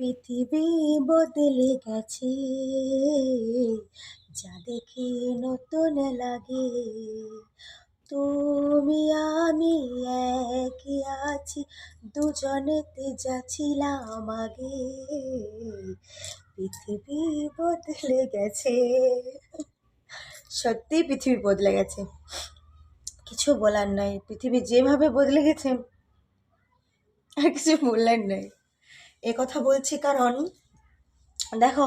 পৃথিবী বদলে গেছে, যা দেখে নতুন লাগে। তুমি, আমি একই আছি, দুজনেতে যাচ্ছিলাম আগে। পৃথিবী বদলে গেছে। সত্যি পৃথিবী বদলে গেছে। কিছু বলার নাই, পৃথিবী যেভাবে বদলে গেছে, আর কিছু বললেন নাই। কথা বলছি কারণ, দেখো,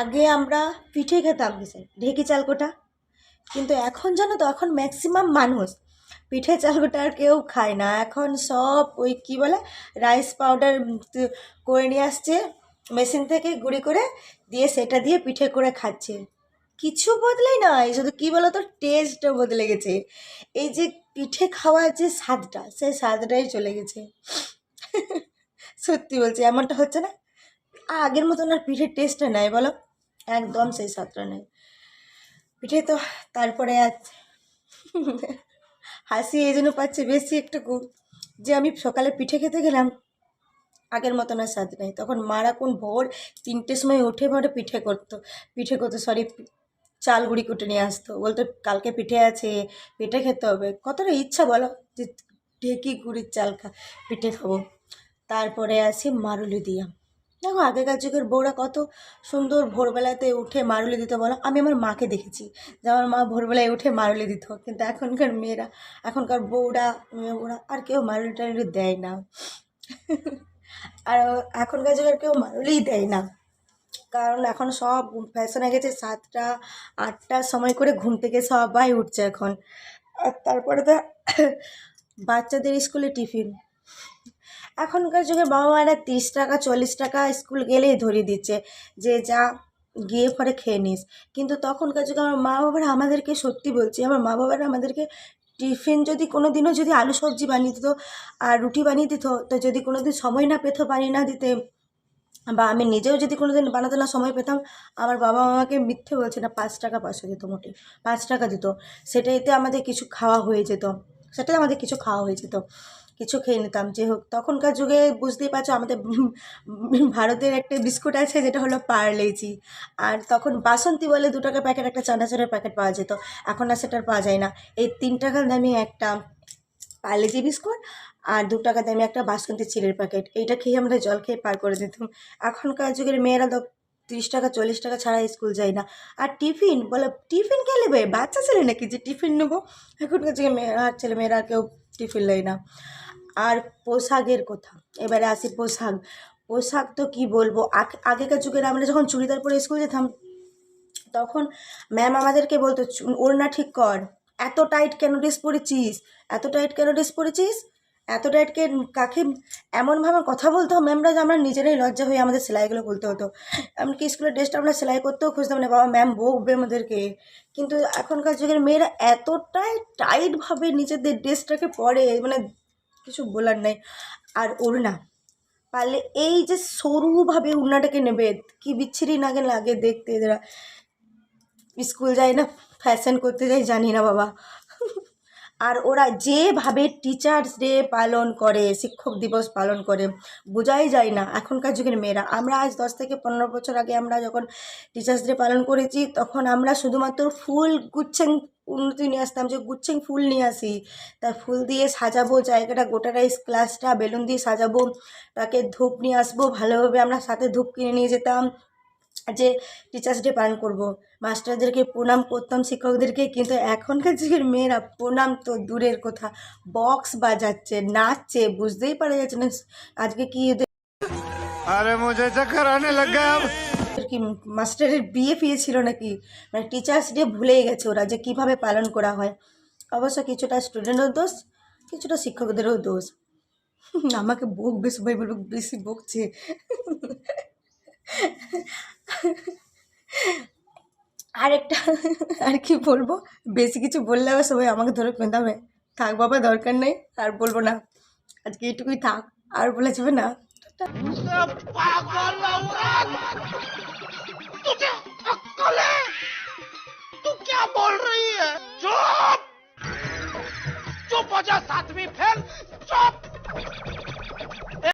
আগে আমরা পিঠে খেতাম ঢেকি চালকোটা কিন্তু এখন জানো তো, এখন ম্যাক্সিমাম মানুষ পিঠে চালকোটা আর কেউ খায় না। এখন সব ওই কী বলে রাইস পাউডার করে নিয়ে আসছে মেশিন থেকে গুঁড়ি করে দিয়ে সেটা দিয়ে পিঠে করে খাচ্ছে। কিছু বদলেই নয়, শুধু কী বলো তো টেস্টটা বদলে গেছে। এই যে পিঠে খাওয়ার যে স্বাদটা, সেই স্বাদটাই চলে গেছে। সত্যি বলছি, এমনটা হচ্ছে না? আগের মতন আর পিঠের টেস্টটা নেয় বলো? একদম সেই স্বাদটা নেই। পিঠে তো তারপরে আজ হাসি এই জন্য পাচ্ছে বেশি একটুকু যে আমি সকালে পিঠে খেতে গেলাম, আগের মতন আর স্বাদ নেই। তখন মারা কোন ভোর তিনটের সময় উঠে ভরে পিঠে করতো। পিঠে করতো সরি চাল গুঁড়ি কুটে নিয়ে আসতো। বলতো, কালকে পিঠে আছে, পিঠে খেতে হবে। কতটা ইচ্ছা বলো যে ঢেকি গুঁড়ির চাল খা পিঠে খাব। তারপরে আসি মারুলি দিয়া। দেখো আগেকার যুগের বউরা কত সুন্দর ভোরবেলাতে উঠে মারুলি দিত বলো। আমি আমার মাকে দেখেছি যে আমার মা ভোরবেলায় উঠে মারুলি দিত। কিন্তু এখনকার মেয়েরা, এখনকার বউরা, মেয়েরা আর কেউ মারুলি টারুলি দেয় না। আর এখনকার যুগের কেউ মারুলিই দেয় না। কারণ এখন সব ফ্যাশন হয়ে গেছে, সাতটা আটটার সময় করে ঘুম থেকে সবাই উঠছে এখন। আর তারপরে তো বাচ্চাদের স্কুলে টিফিন। এখনকার যুগে বাবা মায়েরা তিরিশ টাকা, চল্লিশ টাকা স্কুল গেলেই ধরিয়ে দিচ্ছে যে যা গিয়ে পরে খেয়ে নিস। কিন্তু তখনকার যুগে আমার মা বাবারা আমাদেরকে সত্যি বলছি, আমার মা বাবারা আমাদেরকে টিফিন যদি কোনো দিনও যদি আলু সবজি বানিয়ে দিত আর রুটি বানিয়ে দিত, তো যদি কোনো দিন সময় না পেতো বানিয়ে না দিতে বা আমি নিজেও যদি কোনো দিন বানাতে না সময় পেতাম, আমার বাবা আমাকে মিথ্যে বলছে না, পাঁচ টাকা পয়সা দিত মোটে, পাঁচ টাকা দিত। সেটাইতে আমাদের কিছু খাওয়া হয়ে যেত, সেটাই আমাদের কিছু খাওয়া হয়ে যেত। কিছু খেয়ে নিতাম। যে হোক, তখনকার যুগে বুঝতেই পারছ আমাদের ভারতের একটা বিস্কুট আছে যেটা হলো পার্লেজি আর তখন বাসন্তী বলে দু টাকা প্যাকেট একটা চানাচুরের প্যাকেট পাওয়া যেত। এখন আর সেটার পাওয়া যায় না। এই তিন টাকার দামি একটা পার্লেজি বিস্কুট আর দু টাকা দামি একটা বাসন্তী চিলের প্যাকেট এইটা খেয়ে আমরা জল খেয়ে পার করে দিতাম। এখনকার যুগের মেয়েরা তিরিশ টাকা, চল্লিশ টাকা ছাড়া স্কুল যায় না। আর টিফিন, বলে টিফিন কে নেবে? বাচ্চা ছেলে নাকি? যে টিফিন নেব? এখনকার যুগে মেয়েরা ছেলে মেয়েরা কেউ টিফিন নেয় না। আর পোশাকের কথা। এবারে আসি পোশাক। পোশাক তো কি বলব? আগেকার যুগের আমরা যখন চুড়িদার পরে স্কুল যেতাম, তখন ম্যাম আমাদেরকে বলতো ওড়না ঠিক কর। এত টাইট কেন ড্রেস পরেছিস? এত টাইট কেন ড্রেস পরেছিস? এত টাইটকে কাকে এমনভাবে কথা বলতো? ম্যামরা যে আমরা নিজেরাই লজ্জা হয়ে আমাদের সেলাইগুলো বলতে হতো। এমনকি স্কুলের ড্রেসটা আমরা সেলাই করতেও খুঁজতাম না। বাবা ম্যাম বকবে আমাদেরকে। কিন্তু এখনকার যুগের মেয়েরা এতটাই টাইটভাবে নিজেদের ড্রেসটাকে পরে। মানে কিছু বলার নাই। আর ওড়না পারলে এই যে সরুভাবে উড়নাটাকে নেবে, কি বিচ্ছিরি নাগে লাগে দেখতে। এরা স্কুল যায় না ফ্যাশন করতে যাই জানি না বাবা। আর ওরা যেভাবে টিচার্স ডে পালন করে, শিক্ষক দিবস পালন করে, বোঝাই যায় না এখনকার যুগের মেয়েরা। আমরা আজ দশ থেকে পনেরো বছর আগে আমরা যখন টিচার্স ডে পালন করেছি, তখন আমরা শুধুমাত্র ফুল গুচ্ছেন উন্নতি নিয়ে আসতাম, যে গুচ্ছেন ফুল নিয়ে আসি। তার ফুল দিয়ে সাজাবো, জায়গাটা, গোটা গোটাটাই ক্লাসটা বেলুন দিয়ে সাজাবো, তাকে ধূপ নিয়ে আসব, ভালোভাবে আমরা সাথে ধূপ কিনে নিয়ে যেতাম। যে টিচার্স ডে পালন করব। মাস্টারদেরকে প্রণাম করতাম শিক্ষকদেরকে কিন্তু এখনকার যুগের মেয়েরা প্রণাম তো দূরের কথা। বক্স বাজাচ্ছে নাচছে বুঝতেই পারা যাচ্ছে না আজকে কি আরে মুঝে চক্কর আনে লগ কি মাস্টারের বিয়ে ফিয়ে ছিল নাকি? মানে টিচার্স ডে ভুলেই গেছে ওরা যে কীভাবে পালন করা হয়। অবশ্য কিছুটা স্টুডেন্টেরও দোষ কিছুটা শিক্ষকদেরও দোষ। আমাকে বকবে সবাই বলব বেশি বকছে। আরেকটা আর কি বলবো বেশি কিছু বললে আবার সবাই আমাকে ধরে পেঁদাবে থাক বাবা দরকার নেই আর বলবো না আজকে এইটুকুই থাক আর বলে যাবে না तुझे अक्कल है तू क्या बोल रही है चुप चुप हो जा सातवीं फेल चुप